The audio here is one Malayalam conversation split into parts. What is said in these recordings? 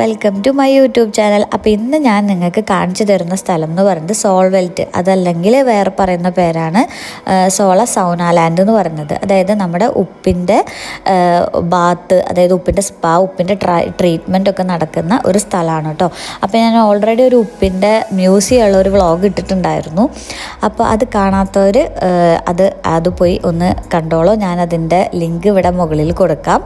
Welcome to my YouTube channel അപ്പോൾ ഇന്ന് ഞാൻ നിങ്ങൾക്ക് കാണിച്ചു തരുന്ന സ്ഥലം എന്ന് പറയുന്നത് സോൾവെൽറ്റ് അതല്ലെങ്കിൽ വേറെ പറയുന്ന പേരാണ് സോള സൗനാലാൻഡ് എന്ന് പറയുന്നത്. അതായത് നമ്മുടെ ഉപ്പിന്റെ ബാത്ത് അതായത് ഉപ്പിന്റെ സ്പാ ഉപ്പിന്റെ ട്രീറ്റ്മെന്റ് ഒക്കെ നടക്കുന്ന ഒരു സ്ഥലമാണ് കേട്ടോ. അപ്പോൾ ഞാൻ ഓൾറെഡി ഒരു ഉപ്പിന്റെ മ്യൂസിയം ഉള്ള ഒരു വ്ളോഗ് ഇട്ടിട്ടുണ്ടായിരുന്നു. അപ്പോൾ അത് കാണാത്തവർ അത് അത് പോയി ഒന്ന് കണ്ടോളോ. ഞാൻ അതിന്റെ ലിങ്ക് ഇവിടെ മുകളിൽ കൊടുക്കാം.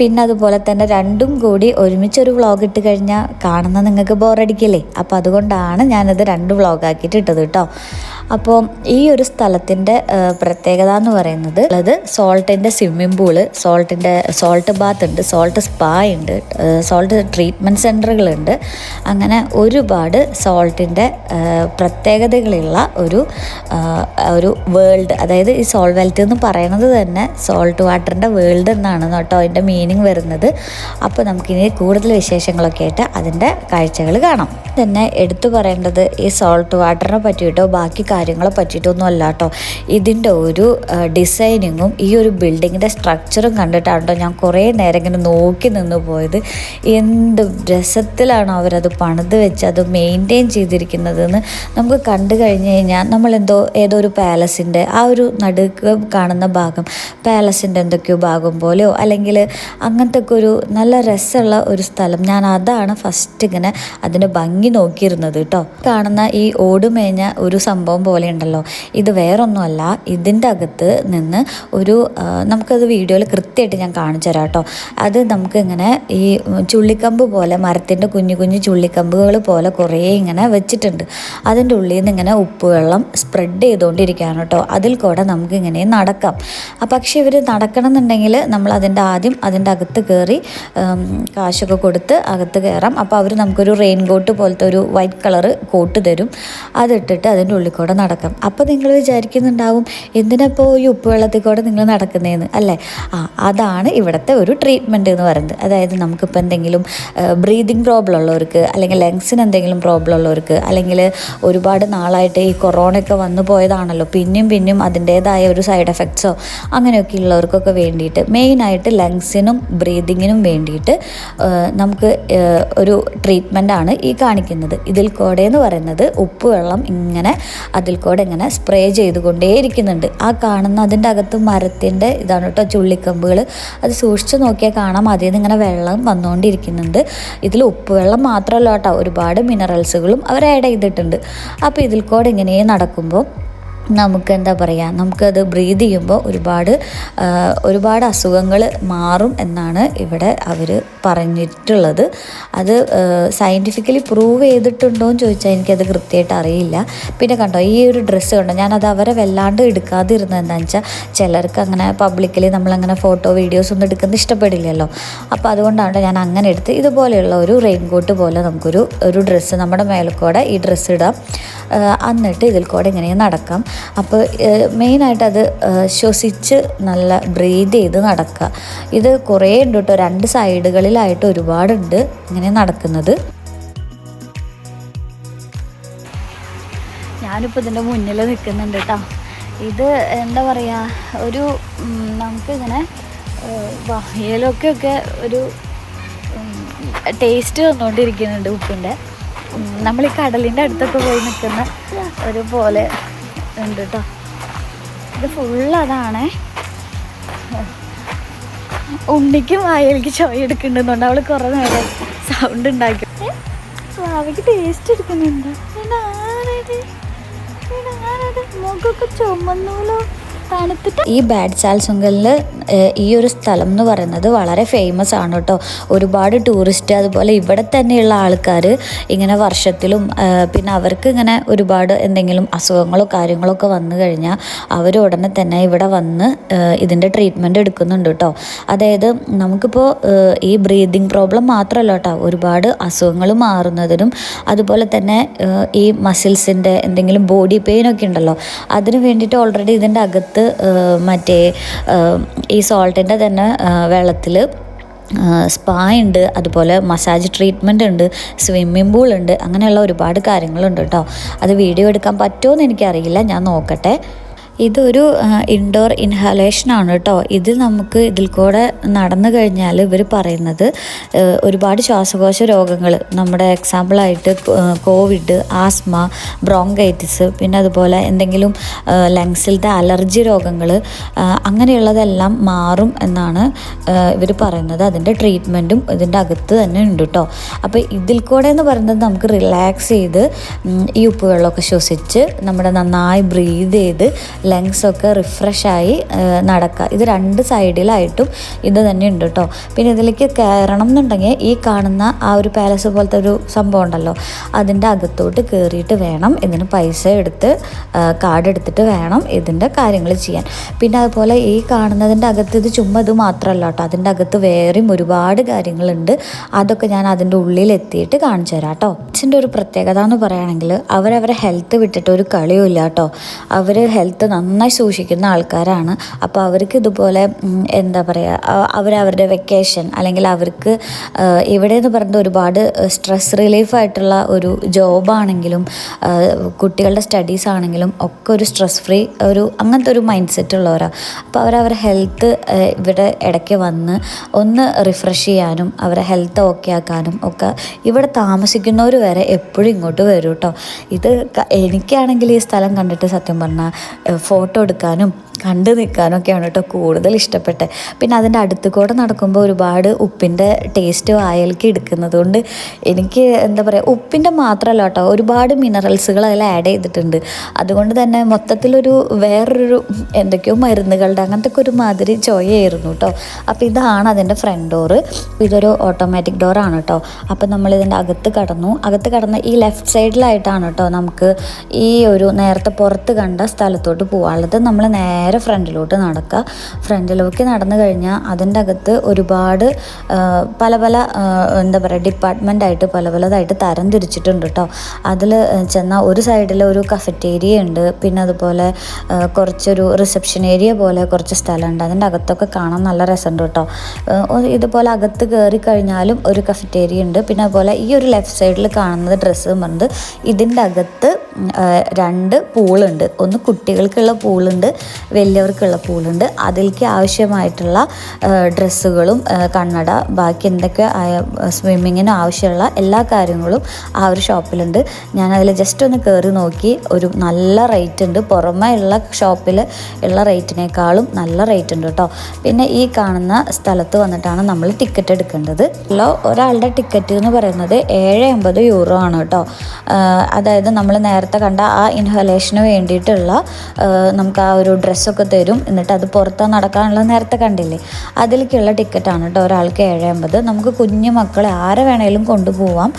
പിന്നെ അതുപോലെ തന്നെ രണ്ടും കൂടി ഒരുമിച്ചൊരു വ്ളോഗ് ഇട്ട് കഴിഞ്ഞാൽ കാണുന്ന നിങ്ങൾക്ക് ബോറടിക്കില്ലേ അപ്പോൾ അതുകൊണ്ടാണ് ഞാനത് രണ്ട് വ്ളോഗ് ആക്കിയിട്ട് ഇട്ടത് കേട്ടോ. അപ്പോൾ ഈ ഒരു സ്ഥലത്തിന്റെ പ്രത്യേകത എന്ന് പറയുന്നത് അത് സോൾട്ടിന്റെ സ്വിമ്മിംഗ് പൂൾ സോൾട്ടിന്റെ സോൾട്ട് ബാത്ത് ഉണ്ട് സോൾട്ട് സ്പാ ഉണ്ട് സോൾട്ട് ട്രീറ്റ്മെന്റ് സെന്ററുകളുണ്ട് അങ്ങനെ ഒരുപാട് സോൾട്ടിന്റെ പ്രത്യേകതകളുള്ള ഒരു ഒരു വേൾഡ് അതായത് ഈ സോൾവെൽറ്റ് എന്ന് പറയുന്നത് തന്നെ സോൾട്ട് വാട്ടറിന്റെ വേൾഡ് എന്നാണ് കേട്ടോ അതിന്റെ മീനിങ് വരുന്നത്. അപ്പോൾ നമുക്കിനി കൂടുതൽ വിശേഷങ്ങളൊക്കെ ആയിട്ട് അതിന്റെ കാഴ്ചകൾ കാണാം. തന്നെ എടുത്തു പറയേണ്ടത് ഈ സോൾട്ട് വാട്ടറിനെ പറ്റിയിട്ടോ ബാക്കി കാര്യങ്ങളെ പറ്റിയിട്ടൊന്നും അല്ല കേട്ടോ ഇതിന്റെ ഒരു ഡിസൈനിങ്ങും ഈ ഒരു ബിൽഡിങ്ങിന്റെ സ്ട്രക്ചറും കണ്ടിട്ടാണ് കേട്ടോ ഞാൻ കുറേ നേരം ഇങ്ങനെ നോക്കി നിന്ന് പോയത്. എന്ത് രസത്തിലാണ് അവരത് പണിത് വെച്ച് അത് മെയിന്റെയിൻ ചെയ്തിരിക്കുന്നതെന്ന് നമുക്ക് കണ്ടു കഴിഞ്ഞ് കഴിഞ്ഞാൽ നമ്മളെന്തോ ഏതോ ഒരു പാലസിന്റെ ആ ഒരു നടുക്ക് കാണുന്ന ഭാഗം പാലസിന്റെ എന്തൊക്കെയോ ഭാഗം പോലെയോ അല്ലെങ്കിൽ അങ്ങനത്തെ ഒക്കെ ഒരു നല്ല രസമുള്ള ഒരു സ്ഥലം. ഞാൻ അതാണ് ഫസ്റ്റ് ഇങ്ങനെ അതിന്റെ ഭംഗി നോക്കിയിരുന്നത് കേട്ടോ കാണുന്ന ഈ ഓടുമേഞ്ഞ ഒരു സംഭവം പോലെ ഉണ്ടല്ലോ. ഇത് വേറൊന്നുമല്ല ഇതിന്റെ അകത്ത് നിന്ന് ഒരു നമുക്കത് വീഡിയോയിൽ കൃത്യമായിട്ട് ഞാൻ കാണിച്ചു തരാം കേട്ടോ. അത് നമുക്കിങ്ങനെ ഈ ചുള്ളിക്കമ്പ് പോലെ മരത്തിന്റെ കുഞ്ഞു കുഞ്ഞു ചുള്ളിക്കമ്പുകൾ പോലെ കുറേ ഇങ്ങനെ വെച്ചിട്ടുണ്ട്. അതിന്റെ ഉള്ളിൽ നിന്ന് ഇങ്ങനെ ഉപ്പ് വെള്ളം സ്പ്രെഡ് ചെയ്തുകൊണ്ടിരിക്കുകയാണ് കേട്ടോ. അതിൽ കൂടെ നമുക്കിങ്ങനെ നടക്കാം. പക്ഷേ ഇവർ നടക്കണം എന്നുണ്ടെങ്കിൽ നമ്മൾ അതിന്റെ ആദ്യം അതിന്റെ അകത്ത് കയറി കാശൊക്കെ കൊടുത്ത് അകത്ത് കയറാം. അപ്പോൾ അവർ നമുക്കൊരു റെയിൻ കോട്ട് പോലത്തെ ഒരു വൈറ്റ് കളർ കോട്ട് തരും. അതിട്ടിട്ട് അതിന്റെ ഉള്ളിൽ കൂടെ നടക്കാം. അപ്പോൾ നിങ്ങൾ വിചാരിക്കുന്നുണ്ടാവും എന്തിനപ്പോൾ ഈ ഉപ്പ് വെള്ളത്തിൽ കൂടെ നിങ്ങൾ നടക്കുന്നതെന്ന് അല്ലേ? ആ അതാണ് ഇവിടുത്തെ ഒരു ട്രീറ്റ്മെന്റ് എന്ന് പറയുന്നത്. അതായത് നമുക്കിപ്പോൾ എന്തെങ്കിലും ബ്രീതിങ് പ്രോബ്ലം ഉള്ളവർക്ക് അല്ലെങ്കിൽ ലങ്സിന് എന്തെങ്കിലും പ്രോബ്ലം ഉള്ളവർക്ക് അല്ലെങ്കിൽ ഒരുപാട് നാളായിട്ട് ഈ കൊറോണ ഒക്കെ വന്നു പോയതാണല്ലോ പിന്നെയും പിന്നെയും അതിന്റേതായ ഒരു സൈഡ് എഫക്ട്സോ അങ്ങനെയൊക്കെ ഉള്ളവർക്കൊക്കെ വേണ്ടിയിട്ട് മെയിനായിട്ട് ലങ്സിനും ബ്രീതിങ്ങിനും വേണ്ടിയിട്ട് നമുക്ക് ഒരു ആണ് ഈ കാണിക്കുന്നത്. ഇതിൽ കൂടെ എന്ന് പറയുന്നത് ഉപ്പുവെള്ളം ഇങ്ങനെ അതിൽ കൂടെ ഇങ്ങനെ സ്പ്രേ ചെയ്തുകൊണ്ടേയിരിക്കുന്നുണ്ട്. ആ കാണുന്ന അതിന്റെ അകത്ത് മരത്തിന്റെ ഇതാണ് കേട്ടോ ചുള്ളിക്കമ്പുകൾ. അത് സൂക്ഷിച്ച് നോക്കിയാൽ കാണാം അതിൽ നിന്ന് ഇങ്ങനെ വെള്ളം വന്നുകൊണ്ടിരിക്കുന്നുണ്ട്. ഇതിൽ ഉപ്പ് വെള്ളം മാത്രമല്ല കേട്ടോ ഒരുപാട് മിനറൽസുകളും അവർ ആഡ് ചെയ്തിട്ടുണ്ട്. അപ്പോൾ ഇതിൽ കൂടെ ഇങ്ങനെ നടക്കുമ്പോൾ നമുക്ക് എന്താ പറയുക നമുക്കത് ബ്രീത് ചെയ്യുമ്പോൾ ഒരുപാട് ഒരുപാട് അസുഖങ്ങൾ മാറും എന്നാണ് ഇവിടെ അവർ പറഞ്ഞിട്ടുള്ളത്. അത് സയന്റിഫിക്കലി പ്രൂവ് ചെയ്തിട്ടുണ്ടോ എന്ന് ചോദിച്ചാൽ എനിക്കത് കൃത്യമായിട്ട് അറിയില്ല. പിന്നെ കണ്ടോ ഈ ഒരു ഡ്രസ്സ് കണ്ടോ ഞാനത് അവരെ വല്ലാണ്ട് എടുക്കാതിരുന്നത് എന്താണെന്ന് വെച്ചാൽ ചിലർക്ക് അങ്ങനെ പബ്ലിക്കലി നമ്മളങ്ങനെ ഫോട്ടോ വീഡിയോസ് ഒന്നും എടുക്കുന്നത് ഇഷ്ടപ്പെടില്ലല്ലോ. അപ്പോൾ അതുകൊണ്ടാണ് ഞാൻ അങ്ങനെ എടുത്ത് ഇതുപോലെയുള്ള ഒരു റെയിൻകോട്ട് പോലെ നമുക്കൊരു ഒരു ഡ്രസ്സ് നമ്മുടെ മേലക്കൂടെ ഈ ഡ്രസ്സ് ഇടാം. എന്നിട്ട് ഇതിൽ കൂടെ ഇങ്ങനെ നടക്കാം. അപ്പോൾ മെയിനായിട്ട് അത് ശ്വസിച്ച് നല്ല ബ്രീത് ചെയ്ത് നടക്കുക. ഇത് കുറേ ഉണ്ട് കേട്ടോ. രണ്ട് സൈഡുകളിലായിട്ട് ഒരുപാടുണ്ട് ഇങ്ങനെ നടക്കുന്നത്. ഞാനിപ്പോൾ ഇതിന്റെ മുന്നിൽ നിൽക്കുന്നുണ്ട് കേട്ടോ. ഇത് എന്താ പറയുക ഒരു നമുക്കിങ്ങനെ വായലൊക്കെ ഒക്കെ ഒരു ടേസ്റ്റ് തന്നുകൊണ്ടിരിക്കുന്നുണ്ട് ഉപ്പിന്റെ നമ്മൾ ഈ കടലിന്റെ അടുത്തൊക്കെ പോയി നിൽക്കുന്ന ഒരു പോലെ ഉണ്ട് കേട്ടോ ഇത് ഫുള്ള് അതാണേ. ഉണ്ണിക്കും വായലിക്ക് ചോയ എടുക്കുന്നുണ്ട്. അവൾ കുറേ നേരം സൗണ്ട് ഉണ്ടാക്കി. അവയ്ക്ക് ടേസ്റ്റ് എടുക്കുന്നുണ്ട്? മുഖമൊക്കെ ചുമന്നൂലോ? തണുത്തിട്ട് ഈ ബാഡ് സാൽസുങ്കലിൽ ഈ ഒരു സ്ഥലം എന്ന് പറയുന്നത് വളരെ ഫേമസ് ആണ് കേട്ടോ. ഒരുപാട് ടൂറിസ്റ്റ് അതുപോലെ ഇവിടെ തന്നെയുള്ള ആൾക്കാർ ഇങ്ങനെ വർഷത്തിലും പിന്നെ അവർക്ക് ഇങ്ങനെ ഒരുപാട് എന്തെങ്കിലും അസുഖങ്ങളോ കാര്യങ്ങളോ ഒക്കെ വന്നു കഴിഞ്ഞാൽ അവർ ഉടനെ തന്നെ ഇവിടെ വന്ന് ഇതിന്റെ ട്രീറ്റ്മെന്റ് എടുക്കുന്നുണ്ട് കേട്ടോ. അതായത് നമുക്കിപ്പോൾ ഈ ബ്രീതിങ് പ്രോബ്ലം മാത്രമല്ല കേട്ടോ. ഒരുപാട് അസുഖങ്ങൾ മാറുന്നതിനും അതുപോലെ തന്നെ ഈ മസിൽസിന്റെ എന്തെങ്കിലും ബോഡി പെയിൻ ഒക്കെ ഉണ്ടല്ലോ. അതിന് വേണ്ടിയിട്ട് ഓൾറെഡി ഇതിന്റെ അകത്ത് ഏഹ്, മറ്റേ ഈ സോൾട്ടിന്റെ തന്നെ വെള്ളത്തിൽ സ്പാ ഉണ്ട് അതുപോലെ മസാജ് ട്രീറ്റ്മെന്റ് ഉണ്ട് സ്വിമ്മിംഗ് പൂൾ ഉണ്ട് അങ്ങനെയുള്ള ഒരുപാട് കാര്യങ്ങളുണ്ട് കേട്ടോ. അത് വീഡിയോ എടുക്കാൻ പറ്റുമോ എന്ന് എനിക്കറിയില്ല. ഞാൻ നോക്കട്ടെ. ഇതൊരു ഇൻഡോർ ഇൻഹാലേഷൻ ആണ് കേട്ടോ ഇത് നമുക്ക് ഇതിൽ കൂടെ നടന്നു കഴിഞ്ഞാൽ ഇവർ പറയുന്നത് ഒരുപാട് ശ്വാസകോശ രോഗങ്ങൾ നമ്മുടെ എക്സാമ്പിളായിട്ട് കോവിഡ് ആസ്മ ബ്രോങ്കൈറ്റിസ് പിന്നെ അതുപോലെ എന്തെങ്കിലും ലങ്സിലത്തെ അലർജി രോഗങ്ങൾ അങ്ങനെയുള്ളതെല്ലാം മാറും എന്നാണ് ഇവർ പറയുന്നത്. അതിന്റെ ട്രീറ്റ്മെന്റും ഇതിന്റെ അകത്ത് തന്നെ ഉണ്ട് കേട്ടോ അപ്പോൾ ഇതിൽ കൂടെ എന്ന് പറയുന്നത് നമുക്ക് റിലാക്സ് ചെയ്ത് ഈ ഉപ്പുവെള്ളമൊക്കെ ശ്വസിച്ച് നമ്മുടെ നന്നായി ബ്രീത് ചെയ്ത് ലങ്സൊക്കെ റിഫ്രഷായി നടക്കുക ഇത് രണ്ട് സൈഡിലായിട്ടും ഇത് തന്നെ ഉണ്ട് കേട്ടോ പിന്നെ ഇതിലേക്ക് കയറണം എന്നുണ്ടെങ്കിൽ ഈ കാണുന്ന ആ ഒരു പാലസ് പോലത്തെ ഒരു സംഭവം ഉണ്ടല്ലോ അതിന്റെ അകത്തോട്ട് കയറിയിട്ട് വേണം. ഇതിന് പൈസ എടുത്ത് കാർഡ് എടുത്തിട്ട് വേണം ഇതിന്റെ കാര്യങ്ങൾ ചെയ്യാൻ. പിന്നെ അതുപോലെ ഈ കാണുന്നതിന്റെ അകത്ത് ഇത് ചുമ്മാ ഇത് മാത്രമല്ല കേട്ടോ അതിന്റെ അകത്ത് വേറെയും ഒരുപാട് കാര്യങ്ങളുണ്ട്. അതൊക്കെ ഞാൻ അതിന്റെ ഉള്ളിൽ എത്തിയിട്ട് കാണിച്ചു തരാം കേട്ടോ അച്ഛന്റെ ഒരു പ്രത്യേകത എന്ന് പറയുകയാണെങ്കിൽ അവരവരെ ഹെൽത്ത് വിട്ടിട്ട് ഒരു കളിയും ഇല്ല കേട്ടോ അവർ ഹെൽത്ത് നന്നായി സൂക്ഷിക്കുന്ന ആൾക്കാരാണ്. അപ്പോൾ അവർക്ക് ഇതുപോലെ എന്താ പറയുക അവരവരുടെ വെക്കേഷൻ അല്ലെങ്കിൽ അവർക്ക് ഇവിടെ എന്ന് പറഞ്ഞിട്ട് ഒരുപാട് സ്ട്രെസ് റിലീഫ് ആയിട്ടുള്ള ഒരു ജോബാണെങ്കിലും കുട്ടികളുടെ സ്റ്റഡീസ് ആണെങ്കിലും ഒക്കെ ഒരു സ്ട്രെസ് ഫ്രീ ഒരു അങ്ങനത്തെ ഒരു മൈൻഡ് സെറ്റ് ഉള്ളവരാണ് അപ്പോൾ അവരവരുടെ ഹെൽത്ത് ഇവിടെ ഇടയ്ക്ക് വന്ന് ഒന്ന് റിഫ്രഷ് ചെയ്യാനും അവരെ ഹെൽത്ത് ഓക്കെ ആക്കാനും ഒക്കെ ഇവിടെ താമസിക്കുന്നവർ വരെ എപ്പോഴും ഇങ്ങോട്ട് വരും കേട്ടോ ഇത് എനിക്കാണെങ്കിൽ ഈ സ്ഥലം കണ്ടിട്ട് സത്യം പറഞ്ഞാൽ ഫോട്ടോ എടുക്കാനും കണ്ടു നിൽക്കാനൊക്കെയാണ് കേട്ടോ കൂടുതൽ ഇഷ്ടപ്പെട്ടത്. പിന്നെ അതിന്റെ അടുത്ത് കൂടെ നടക്കുമ്പോൾ ഒരുപാട് ഉപ്പിന്റെ ടേസ്റ്റ് വായലേക്ക് എടുക്കുന്നത് കൊണ്ട് എനിക്ക് എന്താ പറയുക ഉപ്പിന്റെ മാത്രമല്ല കേട്ടോ ഒരുപാട് മിനറൽസുകൾ അതിൽ ആഡ് ചെയ്തിട്ടുണ്ട്. അതുകൊണ്ട് തന്നെ മൊത്തത്തിലൊരു വേറൊരു എന്തൊക്കെയോ മരുന്നുകളുടെ അങ്ങനത്തെ ഒക്കെ ഒരു മാതിരി ചോയായിരുന്നു കേട്ടോ. അപ്പോൾ ഇതാണ് അതിന്റെ ഫ്രണ്ട് ഡോറ് ഇതൊരു ഓട്ടോമാറ്റിക് ഡോറാണ് കേട്ടോ. അപ്പോൾ നമ്മൾ ഇതിന്റെ അകത്ത് കടന്നു. അകത്ത് കടന്ന് ഈ ലെഫ്റ്റ് സൈഡിലായിട്ടാണ് കേട്ടോ നമുക്ക് ഈ ഒരു നേരത്തെ പുറത്ത് കണ്ട സ്ഥലത്തോട്ട് പോകാനുള്ളത് നമ്മൾ നേരെ ഫ്രണ്ടിലോട്ട് നടക്കുക ഫ്രണ്ടിലേക്ക് നടന്നു കഴിഞ്ഞാൽ അതിന്റെ അകത്ത് ഒരുപാട് പല പല എന്താ പറയുക ഡിപ്പാർട്ട്മെന്റ് ആയിട്ട് പല പലതായിട്ട് തരം തിരിച്ചിട്ടുണ്ട് കേട്ടോ അതിൽ ചെന്നാൽ ഒരു സൈഡിൽ ഒരു കഫറ്റേരിയ ഉണ്ട്. പിന്നെ അതുപോലെ കുറച്ചൊരു റിസപ്ഷൻ ഏരിയ പോലെ കുറച്ച് സ്ഥലമുണ്ട്. അതിന്റെ അകത്തൊക്കെ കാണാൻ നല്ല രസമുണ്ട് കേട്ടോ ഇതുപോലെ അകത്ത് കയറി കഴിഞ്ഞാലും ഒരു കഫറ്റേരിയ ഉണ്ട്. പിന്നെ അതുപോലെ ഈ ഒരു ലെഫ്റ്റ് സൈഡിൽ കാണുന്നത് ഡ്രസ്സ് പറഞ്ഞത് ഇതിന്റെ അകത്ത് രണ്ട് പൂളുണ്ട്. ഒന്ന് കുട്ടികൾക്കുള്ള പൂളുണ്ട് വലിയവർക്കുള്ള പൂളുണ്ട്. അതിലേക്ക് ആവശ്യമായിട്ടുള്ള ഡ്രസ്സുകളും കണ്ണട ബാക്കി എന്തൊക്കെ സ്വിമ്മിങ്ങിന് ആവശ്യമുള്ള എല്ലാ കാര്യങ്ങളും ആ ഒരു ഷോപ്പിലുണ്ട്. ഞാനതിൽ ജസ്റ്റ് ഒന്ന് കയറി നോക്കി ഒരു നല്ല റേറ്റ് ഉണ്ട്. പുറമേ ഉള്ള ഷോപ്പിൽ ഉള്ള റേറ്റിനേക്കാളും നല്ല റേറ്റ് ഉണ്ട് കേട്ടോ പിന്നെ ഈ കാണുന്ന സ്ഥലത്ത് വന്നിട്ടാണ് നമ്മൾ ടിക്കറ്റ് എടുക്കേണ്ടത്. ഹലോ ഒരാളുടെ ടിക്കറ്റ് എന്ന് പറയുന്നത് ഏഴ് അമ്പത് യൂറോ ആണ് കേട്ടോ അതായത് നമ്മൾ നേരത്തെ കണ്ട ആ ഇൻഹലേഷന് വേണ്ടിയിട്ടുള്ള നമുക്ക് ആ ഒരു ഡ്രസ്സൊക്കെ തരും. എന്നിട്ട് അത് പുറത്ത് നടക്കാനുള്ള നേരത്തെ കണ്ടില്ലേ? അതിലേക്കുള്ള ടിക്കറ്റാണ് കേട്ടോ. ഒരാൾക്ക് ഏഴ് അമ്പത് നമുക്ക് കുഞ്ഞു മക്കളെ ആരെ വേണേലും കൊണ്ടുപോവാം.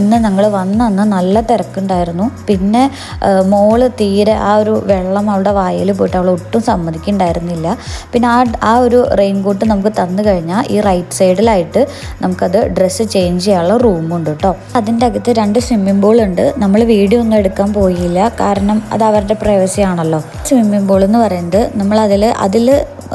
ഇന്ന് ഞങ്ങൾ വന്ന അന്ന് നല്ല തിരക്കുണ്ടായിരുന്നു. പിന്നെ മോൾ തീരെ ആ ഒരു വെള്ളം അവളുടെ വായിൽ പോയിട്ട് അവൾ ഒട്ടും സമ്മതിക്കുന്നുണ്ടായിരുന്നില്ല. പിന്നെ ആ ആ ഒരു റെയിൻ കോട്ട് നമുക്ക് തന്നു കഴിഞ്ഞാൽ ഈ റൈറ്റ് സൈഡിലായിട്ട് നമുക്കത് ഡ്രസ്സ് ചേഞ്ച് ചെയ്യാനുള്ള റൂമുണ്ട് കേട്ടോ. അതിന്റെ അകത്ത് രണ്ട് സ്വിമ്മിംഗ് പൂൾ ഉണ്ട് നമ്മൾ വീഡിയോ ഒന്നും എടുക്കാൻ പോയില്ല. കാരണം അത് അവരുടെ പ്രൈവസി ആണല്ലോ. സ്വിമ്മിംഗ് പൂൾ എന്ന് പറയുന്നത് നമ്മൾ അതിൽ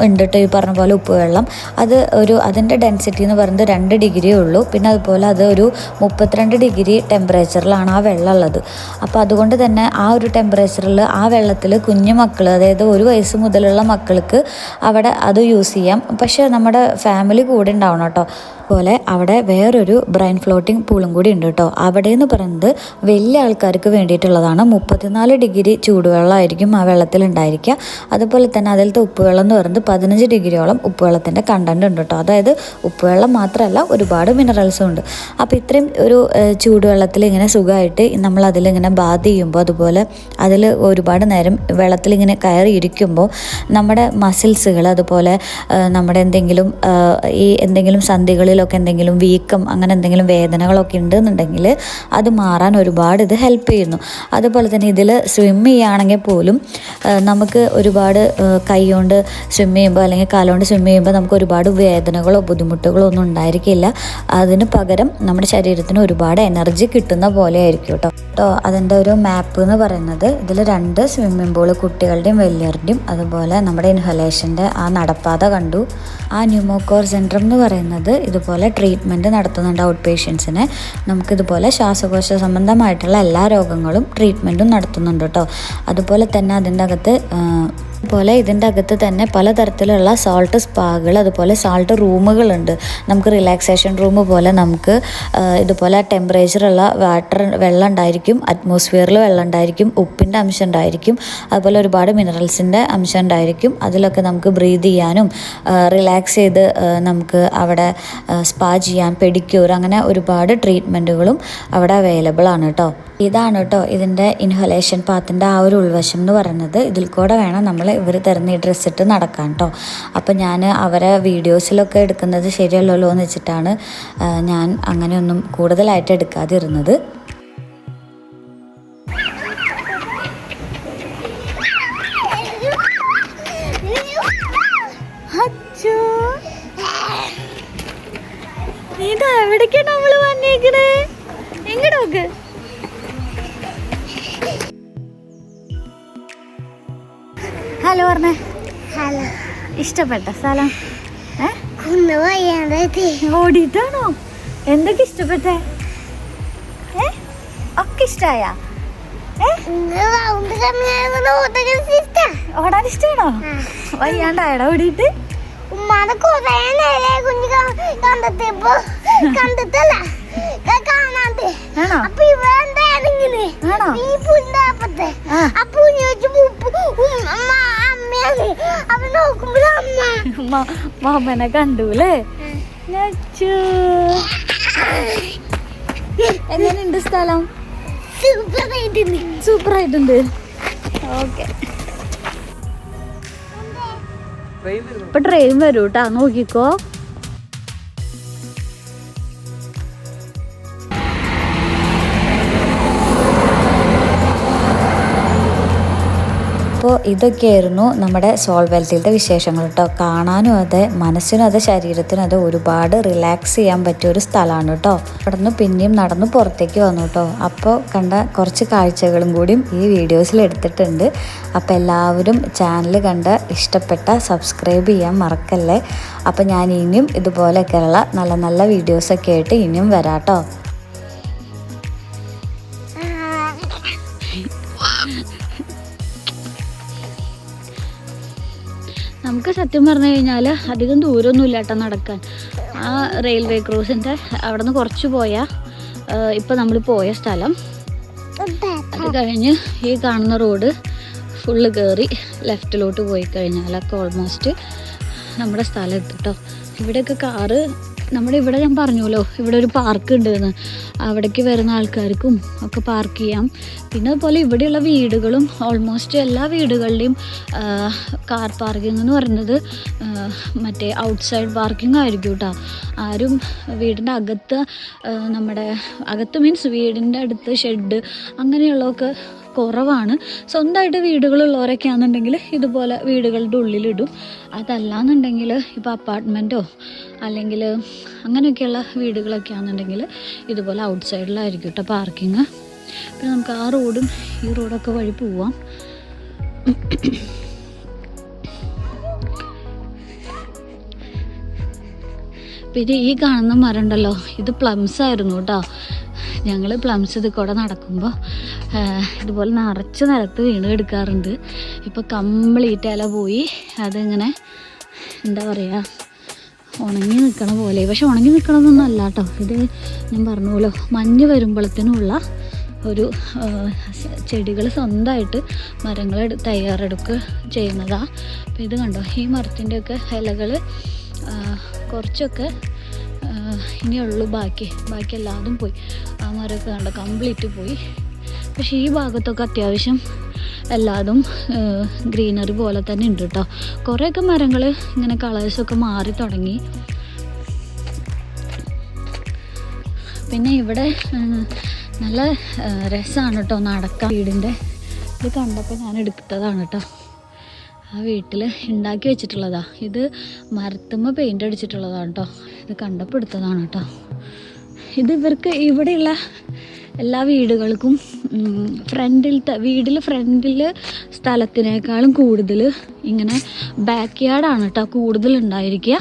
ഉണ്ട് കേട്ടോ ഈ പറഞ്ഞ പോലെ ഉപ്പ് വെള്ളം. അത് ഒരു അതിന്റെ ഡെൻസിറ്റി എന്ന് പറയുന്നത് രണ്ട് ഡിഗ്രിയേ ഉള്ളൂ. പിന്നെ അതുപോലെ അത് ഒരു മുപ്പത്തിരണ്ട് ഡിഗ്രി ടെമ്പറേച്ചറിലാണ് ആ വെള്ളം ഉള്ളത്. അപ്പോൾ അതുകൊണ്ട് തന്നെ ആ ഒരു ടെമ്പറേച്ചറിൽ ആ വെള്ളത്തിൽ കുഞ്ഞു മക്കൾ അതായത് ഒരു വയസ്സ് മുതലുള്ള മക്കൾക്ക് അവിടെ അത് യൂസ് ചെയ്യാം. പക്ഷേ നമ്മുടെ ഫാമിലി കൂടെ ഉണ്ടാവണം കേട്ടോ. പോലെ അവിടെ വേറൊരു ബ്രെയിൻ ഫ്ലോട്ടിംഗ് പൂളും കൂടി ഉണ്ട് കേട്ടോ. അവിടെ എന്ന് പറയുന്നത് വലിയ ആൾക്കാർക്ക് വേണ്ടിയിട്ടുള്ളതാണ്. മുപ്പത്തിനാല് ഡിഗ്രി ചൂടുവെള്ളമായിരിക്കും ആ വെള്ളത്തിൽ ഉണ്ടായിരിക്കുക അതുപോലെ തന്നെ അതിലത്തെ ഉപ്പുവെള്ളം എന്ന് പറയുന്നത് പതിനഞ്ച് ഡിഗ്രിയോളം ഉപ്പുവെള്ളത്തിന്റെ കണ്ടന്റ് ഉണ്ട് കേട്ടോ. അതായത് ഉപ്പുവെള്ളം മാത്രമല്ല ഒരുപാട് മിനറൽസും ഉണ്ട്. അപ്പോൾ ഇത്രയും ഒരു ചൂടുവെള്ളത്തിൽ ഇങ്ങനെ സുഖമായിട്ട് നമ്മൾ അതിലിങ്ങനെ ബാധ ചെയ്യുമ്പോൾ അതുപോലെ അതിൽ ഒരുപാട് നേരം വെള്ളത്തിലിങ്ങനെ കയറി ഇരിക്കുമ്പോൾ നമ്മുടെ മസിൽസുകൾ അതുപോലെ നമ്മുടെ എന്തെങ്കിലും ഈ എന്തെങ്കിലും സന്ധികളിലൊക്കെ കാലിലൊക്കെ എന്തെങ്കിലും വീക്കം അങ്ങനെ എന്തെങ്കിലും വേദനകളൊക്കെ ഉണ്ടെന്നുണ്ടെങ്കിൽ അത് മാറാൻ ഒരുപാട് ഇത് ഹെൽപ്പ് ചെയ്യുന്നു. അതുപോലെ തന്നെ ഇതിൽ സ്വിം ചെയ്യുകയാണെങ്കിൽ പോലും നമുക്ക് ഒരുപാട് കൈ കൊണ്ട് സ്വിം ചെയ്യുമ്പോൾ അല്ലെങ്കിൽ കാലുകൊണ്ട് സ്വിം ചെയ്യുമ്പോൾ നമുക്ക് ഒരുപാട് വേദനകളോ ബുദ്ധിമുട്ടുകളോ ഒന്നും ഉണ്ടായിരിക്കില്ല. അതിന് പകരം നമ്മുടെ ശരീരത്തിന് ഒരുപാട് എനർജി കിട്ടുന്ന പോലെ ആയിരിക്കും കേട്ടോ. കേട്ടോ അതിന്റെ ഒരു മാപ്പ് എന്ന് പറയുന്നത്? ഇതിൽ രണ്ട് സ്വിമ്മിംഗ് പൂൾ കുട്ടികളുടെയും വലിയവരുടെയും അതുപോലെ നമ്മുടെ ഇൻഹലേഷന്റെ ആ നടപ്പാത കണ്ടു. ആ ന്യൂമോക്കോർ സെന്റർ എന്ന് പറയുന്നത് ഇതുപോലെ ട്രീറ്റ്മെന്റ് നടത്തുന്നുണ്ട് ഔട്ട് പേഷ്യൻസിന് നമുക്കിതുപോലെ ശ്വാസകോശ സംബന്ധമായിട്ടുള്ള എല്ലാ രോഗങ്ങളും ട്രീറ്റ്മെന്റും നടത്തുന്നുണ്ട് കേട്ടോ. അതുപോലെ തന്നെ അതിന്റെ അകത്ത് അതുപോലെ ഇതിന്റെ അകത്ത് തന്നെ പലതരത്തിലുള്ള സോൾട്ട് സ്പാകൾ അതുപോലെ സോൾട്ട് റൂമുകളുണ്ട് നമുക്ക് റിലാക്സേഷൻ റൂം പോലെ നമുക്ക് ഇതുപോലെ ടെമ്പറേച്ചറുള്ള വാട്ടർ വെള്ളം ഉണ്ടായിരിക്കും അറ്റ്മോസ്ഫിയറിൽ വെള്ളം ഉണ്ടായിരിക്കും ഉപ്പിന്റെ അംശം ഉണ്ടായിരിക്കും അതുപോലെ ഒരുപാട് മിനറൽസിന്റെ അംശം ഉണ്ടായിരിക്കും. അതിലൊക്കെ നമുക്ക് ബ്രീത് ചെയ്യാനും റിലാക്സ് ചെയ്ത് നമുക്ക് അവിടെ സ്പാ ചെയ്യാൻ പെഡിക്യൂർ അങ്ങനെ ഒരുപാട് ട്രീറ്റ്മെന്റുകളും അവിടെ അവൈലബിൾ ആണ് കേട്ടോ ഇതാണ് കേട്ടോ ഇതിന്റെ ഇൻഹലേഷൻ പാത്തിന്റെ ആ ഒരു ഉൾവശം എന്ന് പറയുന്നത്. ഇതിൽ കൂടെ വേണം നമ്മൾ ഇവർ തരുന്ന ഈ ഡ്രസ്സ് ഇട്ട് നടക്കാൻ കേട്ടോ അപ്പം ഞാൻ അവരെ വീഡിയോസിലൊക്കെ എടുക്കുന്നത് ശരിയല്ലല്ലോ എന്ന് വെച്ചിട്ടാണ് ഞാൻ അങ്ങനെയൊന്നും കൂടുതലായിട്ട് എടുക്കാതിരുന്നത്. ഇതാ എവിടേക്കാണ് നമ്മൾ വന്നേക്കണേ? എങ്ങോട്ട് ഹലോ പറഞ്ഞേ? ഹലോ ഇഷ്ടപ്പെട്ട സ്ഥലം? ഓടിയിട്ടാണോ? എന്തൊക്കെ ഇഷ്ടപ്പെട്ടേ? ഏ? ഒക്കെ ഇഷ്ടായ? ഓടാൻ ഇഷ്ടമാണോ വയ്യാണ്ടായടാ ഓടിയിട്ട്? ഉമ്മാടെ കൊറേ നേരെ കുഞ്ഞു കണ്ടെത്തിയപ്പോ കണ്ടിട്ടല്ല. ക- കാണാണ്ട്. ആണോ? അപ്പൊ ഇവ എന്താണെങ്കിൽ ആണോ? ഈ പുല്ലാപ്പത്തെ ആ. അപ്പൊ ചോദിച്ചു അമ്മ മാമനെ കണ്ടൂലേ? എങ്ങനെയുണ്ട് സ്ഥലം? സൂപ്പർ ആയിട്ടുണ്ട് സൂപ്പർ ആയിട്ടുണ്ട് ഓക്കെ ഇപ്പൊ ട്രെയിൻ വരൂട്ടാ. നോക്കിക്കോ. ഇതൊക്കെയായിരുന്നു നമ്മുടെ സോൾവെൽത്തിയിലത്തെ വിശേഷങ്ങൾ കേട്ടോ കാണാനും അതെ മനസ്സിനും അതെ ശരീരത്തിനും അതെ ഒരുപാട് റിലാക്സ് ചെയ്യാൻ പറ്റിയ ഒരു സ്ഥലമാണ് കേട്ടോ അവിടെ നിന്ന് പിന്നെയും നടന്ന് പുറത്തേക്ക് വന്നു കേട്ടോ അപ്പോൾ കണ്ട കുറച്ച് കാഴ്ചകളും കൂടിയും ഈ വീഡിയോസിൽ എടുത്തിട്ടുണ്ട്. അപ്പോൾ എല്ലാവരും ചാനൽ കണ്ട് ഇഷ്ടപ്പെട്ട സബ്സ്ക്രൈബ് ചെയ്യാൻ മറക്കല്ലേ. അപ്പോൾ ഞാൻ ഇനിയും ഇതുപോലെയൊക്കെയുള്ള നല്ല നല്ല വീഡിയോസൊക്കെ ആയിട്ട് ഇനിയും വരാം കേട്ടോ നമുക്ക് സത്യം പറഞ്ഞു കഴിഞ്ഞാൽ അധികം ദൂരമൊന്നും ഇല്ലാട്ടോ നടക്കാൻ. ആ റെയിൽവേ ക്രോസിന്റെ അവിടെ നിന്ന് കുറച്ച് പോയാൽ ഇപ്പം നമ്മൾ പോയ സ്ഥലം. അത് കഴിഞ്ഞ് ഈ കാണുന്ന റോഡ് ഫുള്ള് കയറി ലെഫ്റ്റിലോട്ട് പോയി കഴിഞ്ഞാലൊക്കെ ഓൾമോസ്റ്റ് നമ്മുടെ സ്ഥലം എത്തിട്ടോ. ഇവിടെയൊക്കെ കാറ് നമ്മുടെ ഇവിടെ ഞാൻ പറഞ്ഞല്ലോ ഇവിടെ ഒരു പാർക്ക് ഉണ്ടെന്ന്. അവിടേക്ക് വരുന്ന ആൾക്കാർക്കും ഒക്കെ പാർക്ക് ചെയ്യാം. പിന്നെ അതുപോലെ ഇവിടെയുള്ള വീടുകളും ഓൾമോസ്റ്റ് എല്ലാ വീടുകളുടെയും കാർ പാർക്കിംഗ് എന്ന് പറയുന്നത് മറ്റേ ഔട്ട്സൈഡ് പാർക്കിംഗ് ആയിരിക്കും കേട്ടോ ആരും വീടിന്റെ അകത്ത് നമ്മുടെ അകത്ത് മീൻസ് വീടിന്റെ അടുത്ത് ഷെഡ് അങ്ങനെയുള്ളതൊക്കെ കുറവാണ്. സ്വന്തമായിട്ട് വീടുകളുള്ളവരൊക്കെ ആണെന്നുണ്ടെങ്കിൽ ഇതുപോലെ വീടുകളുടെ ഉള്ളിലിടും. അതല്ലാന്നുണ്ടെങ്കിൽ ഇപ്പോൾ അപ്പാർട്ട്മെന്റോ അല്ലെങ്കിൽ അങ്ങനെയൊക്കെയുള്ള വീടുകളൊക്കെ ആണെന്നുണ്ടെങ്കിൽ ഇതുപോലെ ഔട്ട് സൈഡിലായിരിക്കും കേട്ടോ പാർക്കിങ്. പിന്നെ നമുക്ക് ആ റോഡും ഈ റോഡൊക്കെ വഴി പോവാം. പിന്നെ ഈ കാണുന്ന മരം ഉണ്ടല്ലോ ഇത് പ്ലംസ് ആയിരുന്നു കേട്ടോ. ഞങ്ങൾ പ്ലംസ് ഇത് കൂടെ നടക്കുമ്പോൾ ഇതുപോലെ നിറച്ച് നിലത്ത് വീണ് എടുക്കാറുണ്ട് ഇപ്പോൾ കംപ്ലീറ്റ് ഇല പോയി. അതിങ്ങനെ എന്താ പറയുക ഉണങ്ങി നിൽക്കണ പോലെ. പക്ഷെ ഉണങ്ങി നിൽക്കണമെന്നൊന്നും അല്ല കേട്ടോ ഇത് ഞാൻ പറഞ്ഞല്ലോ മഞ്ഞ് വരുമ്പോഴത്തേനുള്ള ഒരു ചെടികൾ സ്വന്തമായിട്ട് മരങ്ങൾ തയ്യാറെടുക്കുക ചെയ്യുന്നതാണ് അപ്പോൾ ഇത് കണ്ടോ? ഈ മരത്തിന്റെയൊക്കെ ഇലകൾ കുറച്ചൊക്കെ ഇനിയുള്ളൂ ബാക്കി. ബാക്കി എല്ലാതും പോയി. ആ മരമൊക്കെ കണ്ടോ? കംപ്ലീറ്റ് പോയി. പക്ഷേ ഈ ഭാഗത്തൊക്കെ അത്യാവശ്യം എല്ലാതും ഗ്രീനറി പോലെ തന്നെ ഉണ്ട് കേട്ടോ കുറേയൊക്കെ മരങ്ങൾ ഇങ്ങനെ കളേഴ്സൊക്കെ മാറി തുടങ്ങി. പിന്നെ ഇവിടെ നല്ല രസമാണ് കേട്ടോ നടക്കാൻ. വീടിന്റെ ഇത് കണ്ടപ്പോൾ ഞാൻ എടുത്തതാണ് കേട്ടോ ആ വീട്ടിൽ ഉണ്ടാക്കി വെച്ചിട്ടുള്ളതാ. ഇത് മരത്തുമ്മ പെയിന്റ് അടിച്ചിട്ടുള്ളതാണ് കേട്ടോ ഇത് കണ്ടപ്പോൾ എടുത്തതാണ് കേട്ടോ ഇത് ഇവർക്ക് ഇവിടെയുള്ള എല്ലാ വീടുകൾക്കും ഫ്രണ്ടിൽ വീടിൽ ഫ്രണ്ടിൽ സ്ഥലത്തിനേക്കാളും കൂടുതൽ ഇങ്ങനെ ബാക്ക് യാർഡാണ് കേട്ടോ കൂടുതൽ ഉണ്ടായിരിക്കുക.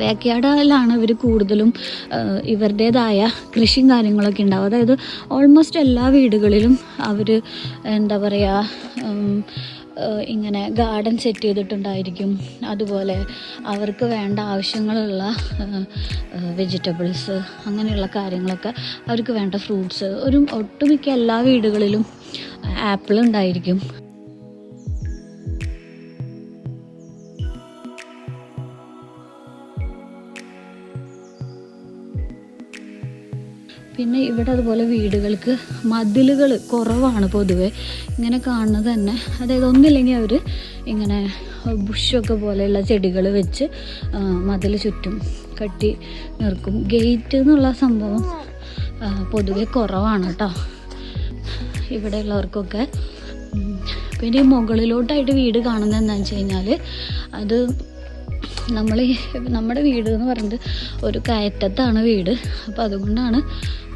ബാക്ക് യാർഡിലാണ് ഇവർ കൂടുതലും ഇവരുടേതായ കൃഷിയും കാര്യങ്ങളൊക്കെ ഉണ്ടാവും അതായത് ഓൾമോസ്റ്റ് എല്ലാ വീടുകളിലും അവർ എന്താ പറയുക ഇങ്ങനെ ഗാർഡൻ സെറ്റ് ചെയ്തിട്ടുണ്ടായിരിക്കും. അതുപോലെ അവർക്ക് വേണ്ട ആവശ്യങ്ങളുള്ള വെജിറ്റബിൾസ് അങ്ങനെയുള്ള കാര്യങ്ങളൊക്കെ അവർക്ക് വേണ്ട ഫ്രൂട്ട്സ്. ഒരു ഒട്ടുമിക്ക എല്ലാ വീടുകളിലും ആപ്പിൾ ഉണ്ടായിരിക്കും പിന്നെ ഇവിടെ അതുപോലെ വീടുകൾക്ക് മതിലുകൾ കുറവാണ് പൊതുവെ. ഇങ്ങനെ കാണുന്നത് തന്നെ. അതായത് ഒന്നില്ലെങ്കിൽ അവർ ഇങ്ങനെ ബുഷൊക്കെ പോലെയുള്ള ചെടികൾ വെച്ച് മതിൽ ചുറ്റും കെട്ടി നിർക്കും. ഗേറ്റ് എന്നുള്ള സംഭവം പൊതുവെ കുറവാണ് കേട്ടോ. ഇവിടെയുള്ളവർക്കൊക്കെ പിന്നെ മുകളിലോട്ടായിട്ട് വീട് കാണുന്നത് എന്താണെന്ന് വെച്ച് കഴിഞ്ഞാൽ അത് നമ്മൾ നമ്മുടെ വീട് എന്ന് പറയുന്നത് ഒരു കയറ്റത്താണ് വീട്. അപ്പോൾ അതുകൊണ്ടാണ്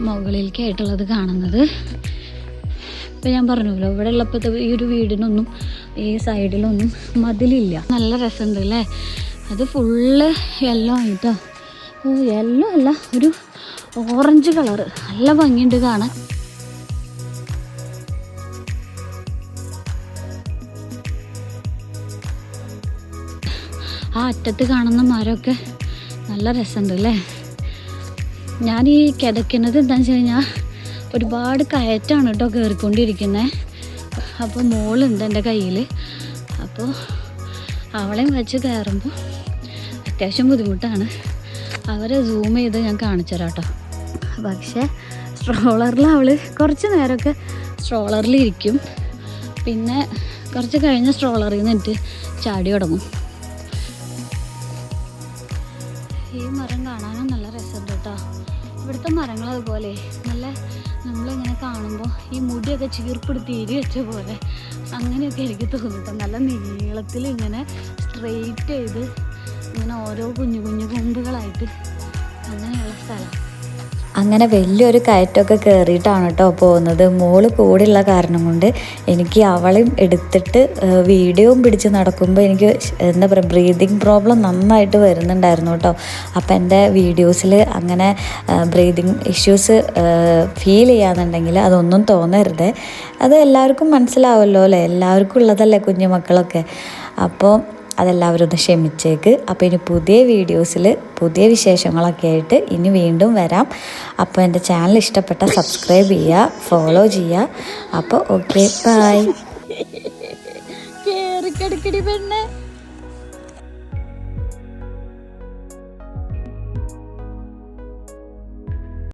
മുകളിലേക്കായിട്ടുള്ളത് കാണുന്നത്. ഇപ്പം ഞാൻ പറഞ്ഞല്ലോ ഇവിടെ ഉള്ളപ്പോഴത്തെ ഈ ഒരു വീടിനൊന്നും ഈ സൈഡിലൊന്നും മതിലില്ല. നല്ല രസമുണ്ട് അല്ലേ അത് ഫുള്ള് യെല്ലോ ആയിട്ടോ. യെല്ലോ അല്ല ഒരു ഓറഞ്ച് കളറ് നല്ല ഭംഗിയുണ്ട് കാണാൻ. അറ്റത്ത് കാണുന്ന മരമൊക്കെ നല്ല രസമുണ്ട് അല്ലേ ഞാൻ ഈ കിതക്കുന്നത് എന്താണെന്ന് വെച്ച് കഴിഞ്ഞാൽ ഒരുപാട് കയറ്റാണ് കേട്ടോ കയറിക്കൊണ്ടിരിക്കുന്നത് അപ്പോൾ മോളുണ്ട് എന്റെ കയ്യിൽ അപ്പോൾ അവളെയും വെച്ച് കയറുമ്പോൾ അത്യാവശ്യം ബുദ്ധിമുട്ടാണ്. അവരെ സൂം ചെയ്ത് ഞാൻ കാണിച്ചു തരാം കേട്ടോ. പക്ഷേ സ്ട്രോളറിൽ അവൾ കുറച്ച് നേരമൊക്കെ സ്ട്രോളറിൽ ഇരിക്കും. പിന്നെ കുറച്ച് കഴിഞ്ഞ സ്ട്രോളറിൽ നിന്നിട്ട് ചാടി തുടങ്ങും. ഈ മരം കാണാനും നല്ല രസമുണ്ട് കേട്ടോ. ഇവിടുത്തെ മരങ്ങൾ അതുപോലെ. നല്ല നമ്മളിങ്ങനെ കാണുമ്പോൾ ഈ മുടിയൊക്കെ ചീർപ്പെടുത്തി എരി വെച്ച പോലെ അങ്ങനെയൊക്കെ എനിക്ക് തോന്നിട്ടോ നല്ല നീളത്തിൽ ഇങ്ങനെ സ്ട്രെയിറ്റ് ചെയ്ത് ഇങ്ങനെ ഓരോ കുഞ്ഞു കുഞ്ഞു കൊമ്പുകളായിട്ട് അങ്ങനെയുള്ള സ്ഥലം. അങ്ങനെ വലിയൊരു കയറ്റമൊക്കെ കയറിയിട്ടാണ് കേട്ടോ പോകുന്നത്. മോൾ കൂടെയുള്ള കാരണം കൊണ്ട് എനിക്ക് അവളെയും എടുത്തിട്ട് വീഡിയോയും പിടിച്ച് നടക്കുമ്പോൾ എനിക്ക് എന്താ പറയുക ബ്രീതിങ് പ്രോബ്ലം നന്നായിട്ട് വരുന്നുണ്ടായിരുന്നു കേട്ടോ. അപ്പം എന്റെ വീഡിയോസിൽ അങ്ങനെ ബ്രീതിങ് ഇഷ്യൂസ് ഫീൽ ചെയ്യാന്നുണ്ടെങ്കിൽ അതൊന്നും തോന്നരുത്. അത് എല്ലാവർക്കും മനസ്സിലാവുമല്ലോ അല്ലേ? എല്ലാവർക്കും ഉള്ളതല്ലേ കുഞ്ഞുമക്കളൊക്കെ. അപ്പോൾ അതെല്ലാവരും ഒന്ന് ക്ഷമിച്ചേക്ക്. അപ്പോൾ ഇനി പുതിയ വീഡിയോസിൽ പുതിയ വിശേഷങ്ങളൊക്കെ ആയിട്ട് ഇനി വീണ്ടും വരാം. അപ്പോൾ എന്റെ ചാനൽ ഇഷ്ടപ്പെട്ട സബ്സ്ക്രൈബ് ചെയ്യുക ഫോളോ ചെയ്യുക. അപ്പോൾ ഓക്കെ ബൈ. കേറിക്കടിക്കടി പെണ്ണെ.